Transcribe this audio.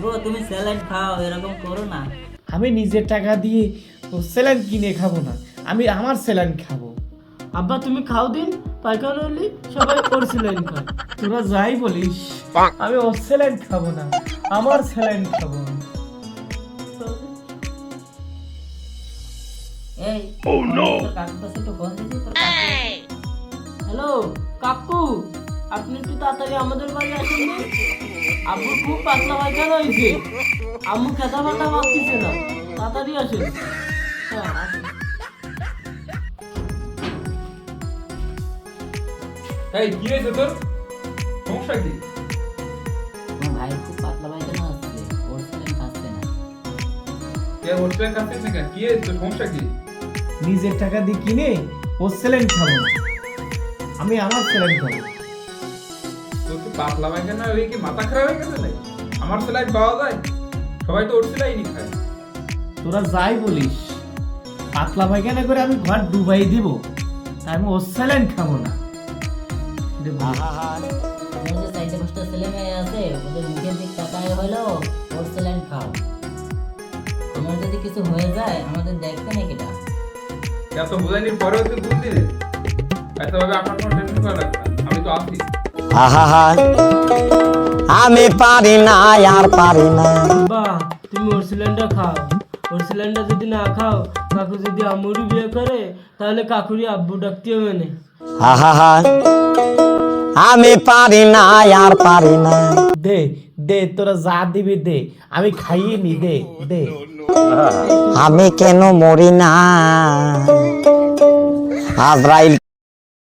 গো তুমি স্যালাড খাও এরকম করো না। আমি নিজের টাকা দিয়ে ও স্যালাইন কিনে খাব না আমি আমার স্যালাইন খাব। আব্বা তুমি খাও দিন পাইকারি হলি সবাই খায়। তোরা যাই বলিস আমি ওর স্যালাইন খাব না আমার স্যালাইন খাব এই ও নো ফোন দিছি তোর কাকু। হ্যালো কাকু। আপনি একটু তাড়াতাড়ি আমাদের বাড়ি আসুন না? আব্বু খুব পাতলা পায়খানা হয়েছে। আম্মু খেতা ফাটা পাচ্ছিছে না। তাড়াতাড়ি আসুন। হ্যাঁ। এই কি হয়েছে তোর? সমস্যা কি? ভাই খুব পাতলা পায়খানা হচ্ছে। ওর স্যালাইন খাচ্ছে না। কে না কি হয়েছে তোর? সমস্যা কি? নিজের টাকা দিয়ে কিনে ওর খাব আমি আমার স্যালাইন খাব। পাতলা পায়খানা হয়ে কি মাথা খারাপ হয়ে গেছে নাকি? আমার সেলাই পাওয়া যায়। সবাই তো ওর সেলাই খায় তোরা যাই বলিস। পাতলা পায়খানা করে আমি ঘর ডুবাই দিব। তাই আমি ওর স্যালাইন খাব না। এটা বল। তোমার যে চারটে পাঁচটা ছেলে মেয়ে আছে ওদের মুখের দিক তাকায় হলো ওর স্যালাইন খাও। তোমার যদি কিছু হয়ে যায় আমাদের দেখবে না? কেটা এত বোঝাইনি পরেও তুই বুঝলি রে এত ভাবে আপনার কোনো টেনশন করা লাগবে আমি তো আছি। আহা আমি পারি না আর পারি না। আব্বা তুমি ওর সিলিন্ডার খাও। ওর সিলিন্ডার যদি না খাও কাকু যদি আম্মুরই বিয়ে করে তাহলে কাকুরি আব্বু ডাকতে হবে না। আহা আমি পারি না আর পারি না। দে দে তোরা যা দিবি দে। আমি খাইয়ে নি দে দে। আমি কেন মরি না? আজরাইল